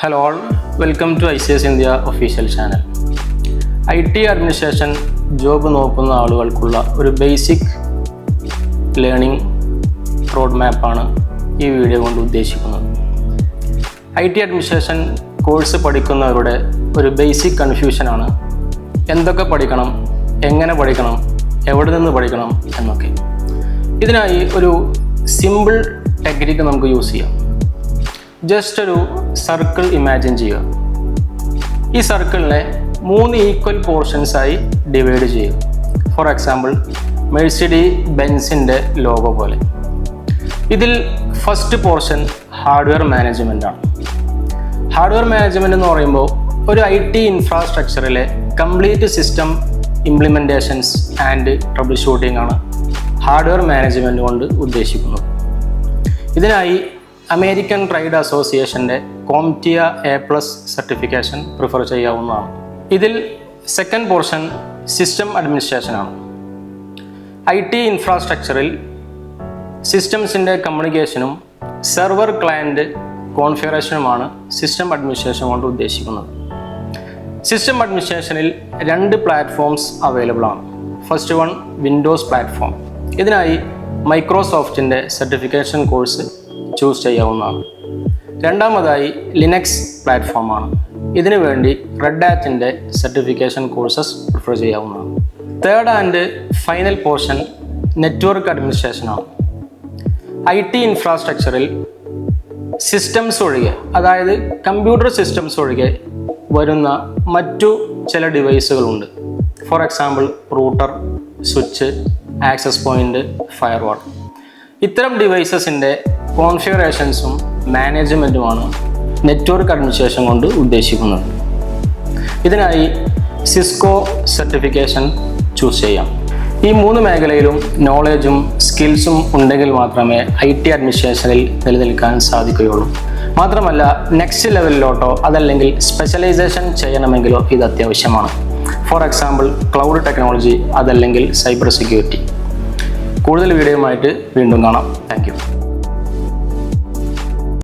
Hello all welcome to I C S India official channel I T administration job നോക്കുന്ന ആളുകൾക്കുള്ള ഒരു basic learning road മാപ്പാണ് ഈ video കൊണ്ട് ഉദ്ദേശിക്കുന്നത്. ഐ ടി അഡ്മിനിസ്ട്രേഷൻ കോഴ്സ് പഠിക്കുന്നവരുടെ ഒരു ബേസിക് കൺഫ്യൂഷനാണ് എന്തൊക്കെ പഠിക്കണം എങ്ങനെ പഠിക്കണം എവിടെ നിന്ന് പഠിക്കണം എന്നൊക്കെ. ഇതിനായി ഒരു സിമ്പിൾ ടെക്നിക്ക് നമുക്ക് യൂസ് ചെയ്യാം. ജസ്റ്റ് ഒരു സർക്കിൾ ഇമാജിൻ ചെയ്യുക. ഈ സർക്കിളിനെ മൂന്ന് ഈക്വൽ പോർഷൻസ് ആയി ഡിവൈഡ് ചെയ്യുക. ഫോർ എക്സാമ്പിൾ മെഴ്സിഡി ബെൻസിന്റെ ലോഗോ പോലെ. ഇതിൽ ഫസ്റ്റ് പോർഷൻ ഹാർഡ്വെയർ മാനേജ്മെന്റ് ആണ്. ഹാർഡ്വെയർ മാനേജ്മെന്റ് എന്ന് പറയുമ്പോൾ ഒരു I T ഇൻഫ്രാസ്ട്രക്ചറിലെ complete system implementations and troubleshooting ആണ് ഹാർഡ്വെയർ മാനേജ്മെന്റ് കൊണ്ട് ഉദ്ദേശിക്കുന്നത്. ഇതിനായി അമേരിക്കൻ ട്രേഡ് അസോസിയേഷന്റെ CompTIA A plus certification prefer ചെയ്യാവുന്നതാണ്. ഇതിൽ സെക്കൻഡ് പോർഷൻ സിസ്റ്റം അഡ്മിനിസ്ട്രേഷനാണ് ഐ ടി ഇൻഫ്രാസ്ട്രക്ചറിൽ സിസ്റ്റംസിന്റെ കമ്മ്യൂണിക്കേഷനും സെർവർ ക്ലയന്റ് കോൺഫിഗറേഷനുമാണ് സിസ്റ്റം അഡ്മിനിസ്ട്രേഷൻ കൊണ്ട് ഉദ്ദേശിക്കുന്നത്. സിസ്റ്റം അഡ്മിനിസ്ട്രേഷനിൽ രണ്ട് പ്ലാറ്റ്ഫോംസ് അവൈലബിൾ ആണ്. ഫസ്റ്റ് വൺ വിൻഡോസ് പ്ലാറ്റ്ഫോം ഇതിനായി മൈക്രോസോഫ്റ്റിന്റെ സർട്ടിഫിക്കേഷൻ കോഴ്സ് ചൂസ് ചെയ്യാവുന്നതാണ്. രണ്ടാമതായി ലിനക്സ് പ്ലാറ്റ്ഫോമാണ് ഇതിനു വേണ്ടി റെഡ് ആറ്റിന്റെ സർട്ടിഫിക്കേഷൻ കോഴ്സസ് പ്രിഫർ ചെയ്യാവുന്നതാണ്. Third and final portion network അഡ്മിനിസ്ട്രേഷനാണ് I T ഇൻഫ്രാസ്ട്രക്ചറിൽ സിസ്റ്റംസ് ഒഴികെ അതായത് കമ്പ്യൂട്ടർ സിസ്റ്റംസ് ഒഴികെ വരുന്ന മറ്റു ചില ഡിവൈസുകളുണ്ട് for example router switch access point firewall ഇത്തരം ഡിവൈസസിന്റെ കോൺഫിഗറേഷൻസും മാനേജ്മെന്റുമാണ് നെറ്റ്വർക്ക് അഡ്മിനിസ്ട്രേഷൻ കൊണ്ട് ഉദ്ദേശിക്കുന്നത്. ഇതിനായി സിസ്കോ സർട്ടിഫിക്കേഷൻ ചൂസ് ചെയ്യാം. ഈ മൂന്ന് മേഖലയിലും നോളജും സ്കിൽസും ഉണ്ടെങ്കിൽ മാത്രമേ ഐ ടി അഡ്മിനിസ്ട്രേഷനിൽ നിലനിൽക്കാൻ സാധിക്കുകയുള്ളൂ. മാത്രമല്ല നെക്സ്റ്റ് ലെവലിലോട്ടോ അതല്ലെങ്കിൽ സ്പെഷ്യലൈസേഷൻ ചെയ്യണമെങ്കിലോ ഇത് അത്യാവശ്യമാണ്. ഫോർ എക്സാമ്പിൾ ക്ലൗഡ് ടെക്നോളജി അതല്ലെങ്കിൽ സൈബർ സെക്യൂരിറ്റി കൂടുതൽ വീഡിയോയുമായിട്ട് വീണ്ടും കാണാം. താങ്ക്